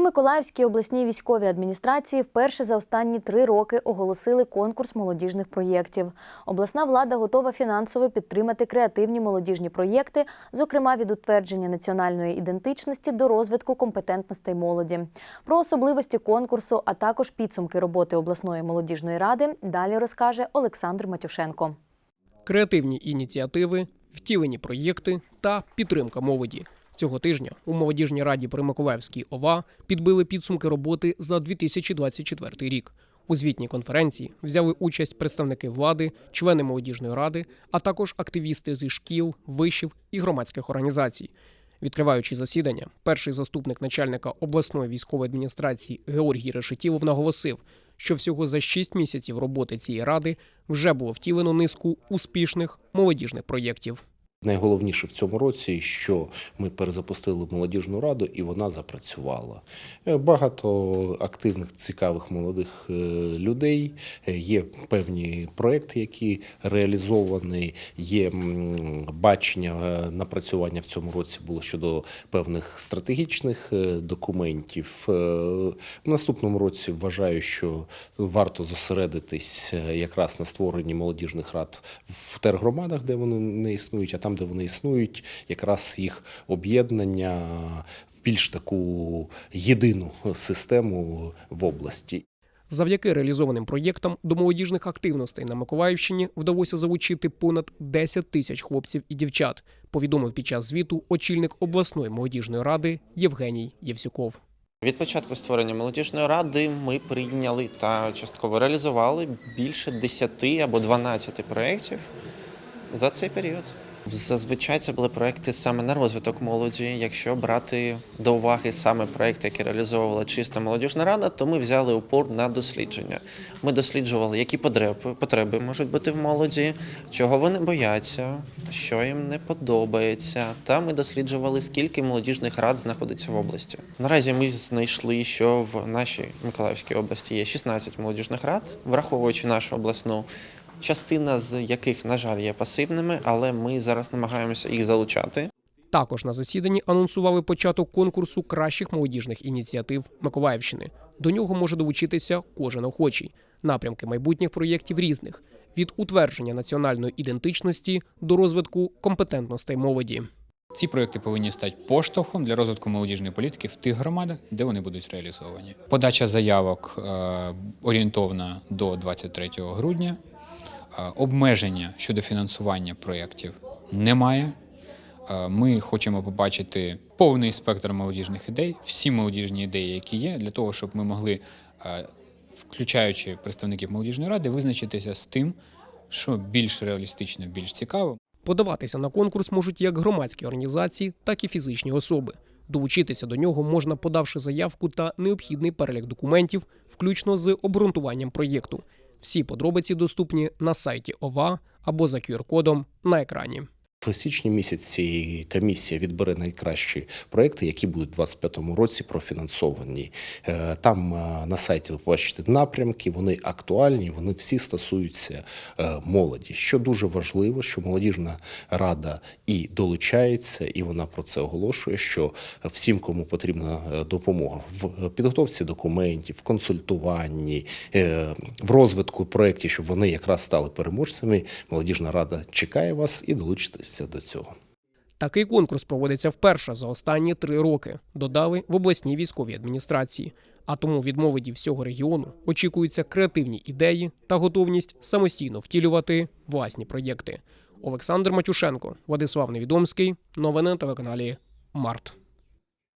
У Миколаївській обласній військовій адміністрації вперше за останні три роки оголосили конкурс молодіжних проєктів. Обласна влада готова фінансово підтримати креативні молодіжні проєкти, зокрема від утвердження національної ідентичності до розвитку компетентностей молоді. Про особливості конкурсу, а також підсумки роботи обласної молодіжної ради далі розкаже Олександр Матюшенко. креативні ініціативи, втілені проєкти та підтримка молоді. Цього тижня у молодіжній раді при Миколаївській ОВА підбили підсумки роботи за 2024 рік. У звітній конференції взяли участь представники влади, члени молодіжної ради, а також активісти зі шкіл, вишів і громадських організацій. Відкриваючи засідання, перший заступник начальника обласної військової адміністрації Георгій Решетілов наголосив, що всього за 6 місяців роботи цієї ради вже було втілено низку успішних молодіжних проєктів. Найголовніше в цьому році, що ми перезапустили молодіжну раду, і вона запрацювала. Е, Багато активних, цікавих молодих е, людей. Е, Є певні проекти, які реалізовані. Є бачення напрацювання в цьому році було щодо певних стратегічних документів. В наступному році вважаю, що варто зосередитись якраз на створенні молодіжних рад в тергромадах, де вони не існують, а там, де вони існують, якраз їх об'єднання в більш таку єдину систему в області. Завдяки реалізованим проєктам до молодіжних активностей на Миколаївщині вдалося залучити понад 10 тисяч хлопців і дівчат. Повідомив під час звіту очільник обласної молодіжної ради Євгеній Євсюков. Від початку створення молодіжної ради ми прийняли та частково реалізували більше 10 або 12 проєктів за цей період. Зазвичай це були проекти саме на розвиток молоді. Якщо брати до уваги саме проекти, які реалізовувала чиста молодіжна рада, то ми взяли упор на дослідження. Ми досліджували, які потреби, потреби можуть бути в молоді, чого вони бояться, що їм не подобається. Та ми досліджували, скільки молодіжних рад знаходиться в області. Наразі ми знайшли, що в нашій Миколаївській області є 16 молодіжних рад, враховуючи нашу обласну. Частина з яких, на жаль, є пасивними, але ми зараз намагаємося їх залучати. Також на засіданні анонсували початок конкурсу кращих молодіжних ініціатив Миколаївщини. До нього може долучитися кожен охочий. Напрямки майбутніх проєктів різних від утвердження національної ідентичності до розвитку компетентностей молоді. Ці проекти повинні стати поштовхом для розвитку молодіжної політики в тих громадах, де вони будуть реалізовані. Подача заявок е, орієнтовна до 23 грудня. Е, Обмеження щодо фінансування проєктів немає. Е, Ми хочемо побачити повний спектр молодіжних ідей, всі молодіжні ідеї, які є, для того, щоб ми могли, е, включаючи представників молодіжної ради, визначитися з тим, що більш реалістично, більш цікаво. Подаватися на конкурс можуть як громадські організації, так і фізичні особи. Долучитися до нього можна, подавши заявку та необхідний перелік документів, включно з обґрунтуванням проєкту. Всі подробиці доступні на сайті ОВА або за QR-кодом на екрані. В січні місяці комісія відбере найкращі проекти, які будуть у 2025 році профінансовані. Е, Там е, на сайті ви побачите напрямки, вони актуальні, вони всі стосуються е, молоді. Що дуже важливо, що молодіжна рада і долучається, і вона про це оголошує. Що всім, кому потрібна допомога в підготовці документів, в консультуванні, в розвитку проєктів, щоб вони якраз стали переможцями. Молодіжна рада чекає вас і долучитеся до цього. Такий конкурс проводиться вперше за останні три роки, додали в обласній військовій адміністрації. А тому від молоді всього регіону очікуються креативні ідеї та готовність самостійно втілювати власні проєкти. Олександр Матюшенко, Владислав Невідомський. Новини на телеканалі Март.